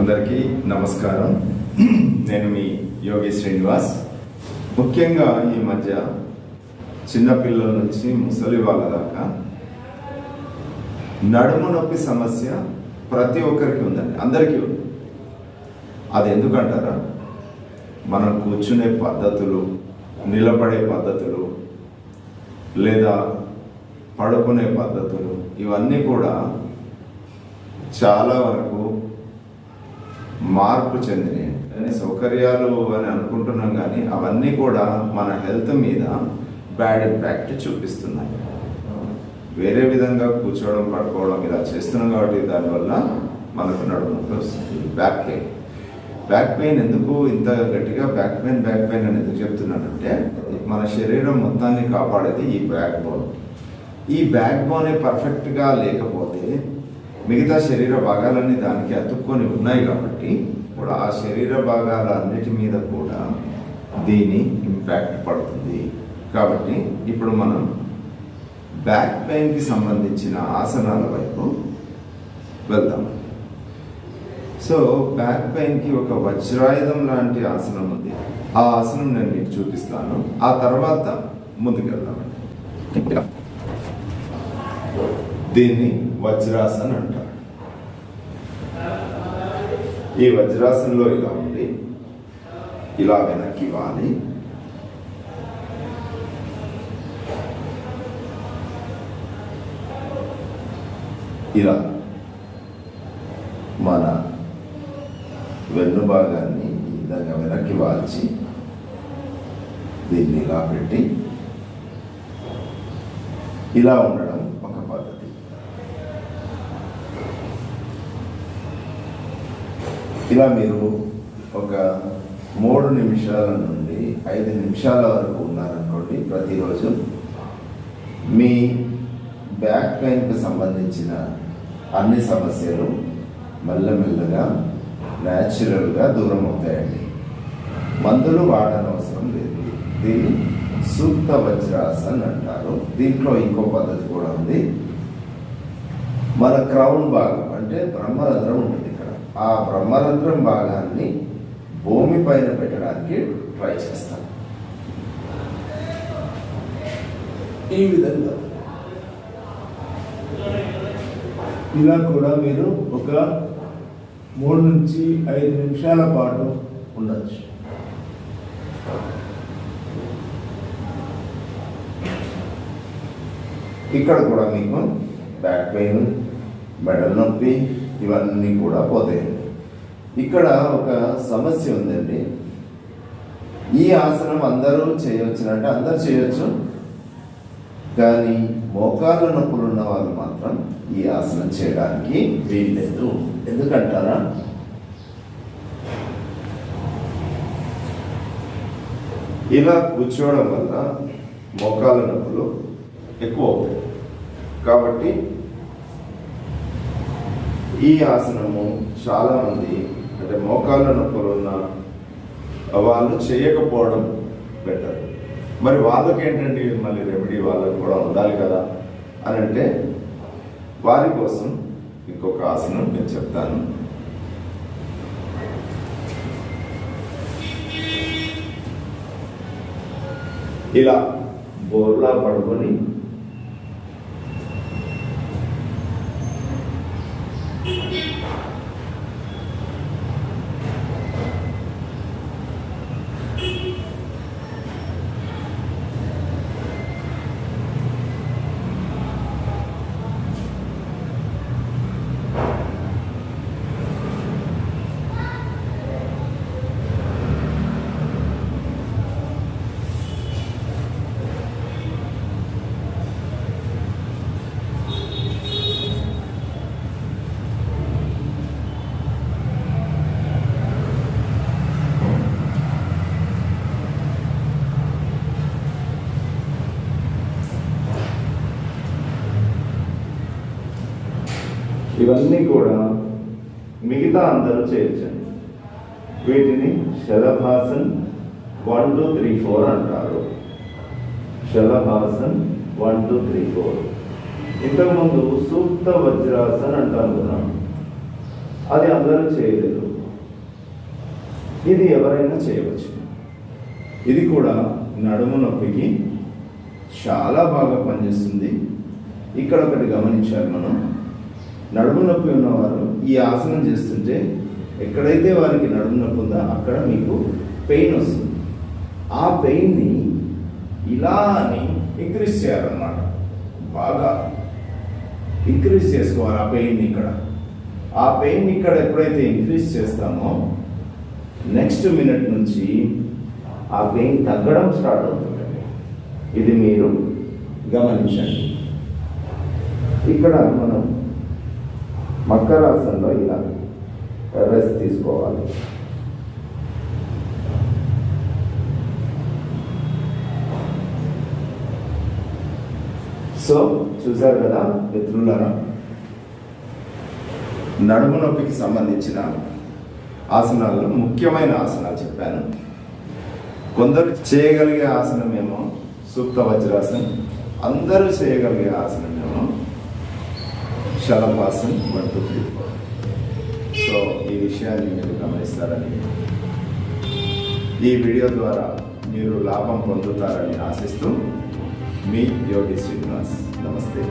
అందరికీ నమస్కారం. నేను మీ యోగి శ్రీనివాస్. ముఖ్యంగా ఈ మధ్య చిన్నపిల్లల నుంచి ముసలి వాళ్ళ దాకా నడుము నొప్పి సమస్య ప్రతి ఒక్కరికి ఉందండి. అందరికీ ఉంది. అది ఎందుకంటారా? మనం కూర్చునే పద్ధతులు నిలబడే పద్ధతులు లేదా పడుకునే పద్ధతులు ఇవన్నీ కూడా చాలా వరకు మార్పు చెందినాయి. కానీ సౌకర్యాలు అని అనుకుంటున్నాం కానీ అవన్నీ కూడా మన హెల్త్ మీద బ్యాడ్ ఇంపాక్ట్ చూపిస్తున్నాయి. వేరే విధంగా కూర్చోవడం పడుకోవడం ఇలా చేస్తున్నాం కాబట్టి దానివల్ల మనకు నడుము వస్తుంది. బ్యాక్ పెయిన్ బ్యాక్ పెయిన్ ఎందుకు ఇంత గట్టిగా? బ్యాక్ పెయిన్ బ్యాక్ పెయిన్ అని ఎందుకు చెప్తున్నానంటే మన శరీరం మొత్తాన్ని కాపాడేది ఈ బ్యాక్ బోన్ ఈ బ్యాక్ బోనే పర్ఫెక్ట్గా లేకపోతే మిగతా శరీర భాగాలన్నీ దానికి అతుక్కొని ఉన్నాయి కాబట్టి ఇప్పుడు ఆ శరీర భాగాల అన్నిటి మీద కూడా దీని ఇంపాక్ట్ పడుతుంది. కాబట్టి ఇప్పుడు మనం బ్యాక్ పెయిన్కి సంబంధించిన ఆసనాల వైపు వెళ్దాం. సో బ్యాక్ పెయిన్కి ఒక వజ్రాయుధం లాంటి ఆసనం ఉంది. ఆ ఆసనం నేను మీకు చూపిస్తాను. ఆ తర్వాత ముందుకెళ్దామండి దీన్ని వజ్రాసన్ అంటారు. ఈ వజ్రాసనంలో ఇలా ఉండి ఇలా వెనక్కి వాలి ఇలా మన వెన్ను భాగాన్ని ఈ విధంగా వెనక్కి వాల్చి దీన్ని ఇలా పెట్టి ఇలా ఉండడం ఒక పద్ధతి ఇలా మీరు ఒక మూడు నిమిషాల నుండి ఐదు నిమిషాల వరకు ఉన్నారనుకోండి ప్రతిరోజు. మీ బ్యాక్ పెయిన్కి సంబంధించిన అన్ని సమస్యలు మెల్లమెల్లగా న్యాచురల్గా దూరం అవుతాయండి. మందులు వాడనవసరం లేదు. దీన్ని సూక్త వజ్రాసన్ అంటారు. దీంట్లో ఇంకో పద్ధతి కూడా ఉంది. మన క్రౌన్ భాగం అంటే బ్రహ్మరంధ్రం ఉంటుంది. ఆ బ్రహ్మరంధ్రం భాగాన్ని భూమి పైన పెట్టడానికి ట్రై చేస్తాం. ఈ విధంగా. ఇలా కూడా మీరు ఒక మూడు నుంచి ఐదు నిమిషాల పాటు ఉండొచ్చు. ఇక్కడ కూడా మీకు బ్యాక్ పెయిన్ మెడల నొప్పి ఇవన్నీ కూడా పోతాయండి ఇక్కడ ఒక సమస్య ఉందండి. ఈ ఆసనం అందరూ చేయవచ్చునంటే అందరూ చేయొచ్చు. కానీ మోకాళ్ళ నొప్పులు ఉన్న వాళ్ళు మాత్రం ఈ ఆసనం చేయడానికి వీల్లేదు. ఎందుకంటారా? ఇలా కూర్చోవడం వల్ల మోకాళ్ళ నొప్పులు ఎక్కువ అవుతాయి. కాబట్టి ఈ ఆసనము చాలామంది అంటే మోకాళ్ళ నొప్పులు ఉన్న వాళ్ళు చేయకపోవడం బెటర్ మరి వాళ్ళకి ఏంటండి మళ్ళీ రెమెడీ వాళ్ళకి కూడా ఉండాలి కదా? అని అంటే వారి కోసం ఇంకొక ఆసనం నేను చెప్తాను. ఇలా బోర్లా పడుకొని Thank you. ఇవన్నీ కూడా మిగతా అందరూ చేర్చండి. వీటిని శలభాసన్ వన్ టూ త్రీ ఫోర్ అంటారు. శలభాసన్ వన్ టూ త్రీ ఫోర్. ఇంతకుముందు సూక్త వజ్రాసన్ అంటున్నాం అది అందరూ చేయలేదు. ఇది ఎవరైనా చేయవచ్చు. ఇది కూడా నడుము నొప్పికి చాలా బాగా పనిచేస్తుంది. ఇక్కడ ఒకటి గమనించాలి మనం. నడుము నొప్పి ఉన్నవారు ఈ ఆసనం చేస్తుంటే ఎక్కడైతే వారికి నడుము నొప్పి ఉందో అక్కడ మీకు పెయిన్ వస్తుంది. ఆ పెయిన్ని ఇలా అని ఇంక్రీజ్ చేయాలన్నమాట. బాగా ఇంక్రీజ్ చేసుకోవాలి ఆ పెయిన్ ఇక్కడ. ఆ పెయిన్ ఇక్కడ ఎప్పుడైతే ఇంక్రీజ్ చేస్తామో నెక్స్ట్ మినిట్ నుంచి ఆ పెయిన్ తగ్గడం స్టార్ట్ అవుతుంది. ఇది మీరు గమనించండి. ఇక్కడ మనం మకరాసనలో ఇలా రెస్ట్ తీసుకోవాలి. సో చూశారు కదా మిత్రులారా? నడుము నొప్పికి సంబంధించిన ఆసనాల్లో ముఖ్యమైన ఆసనాలు చెప్పాను. కొందరు చేయగలిగే ఆసనమేమో సూక్త వజ్రాసనం అందరూ చేయగలిగే చాలా శలపాసన్ one two three four so ఈ విషయాన్ని మీరు గమనిస్తారని ఈ వీడియో ద్వారా మీరు లాభం పొందుతారని ఆశిస్తూ మీ యోగి శ్రీనివాస్. నమస్తే.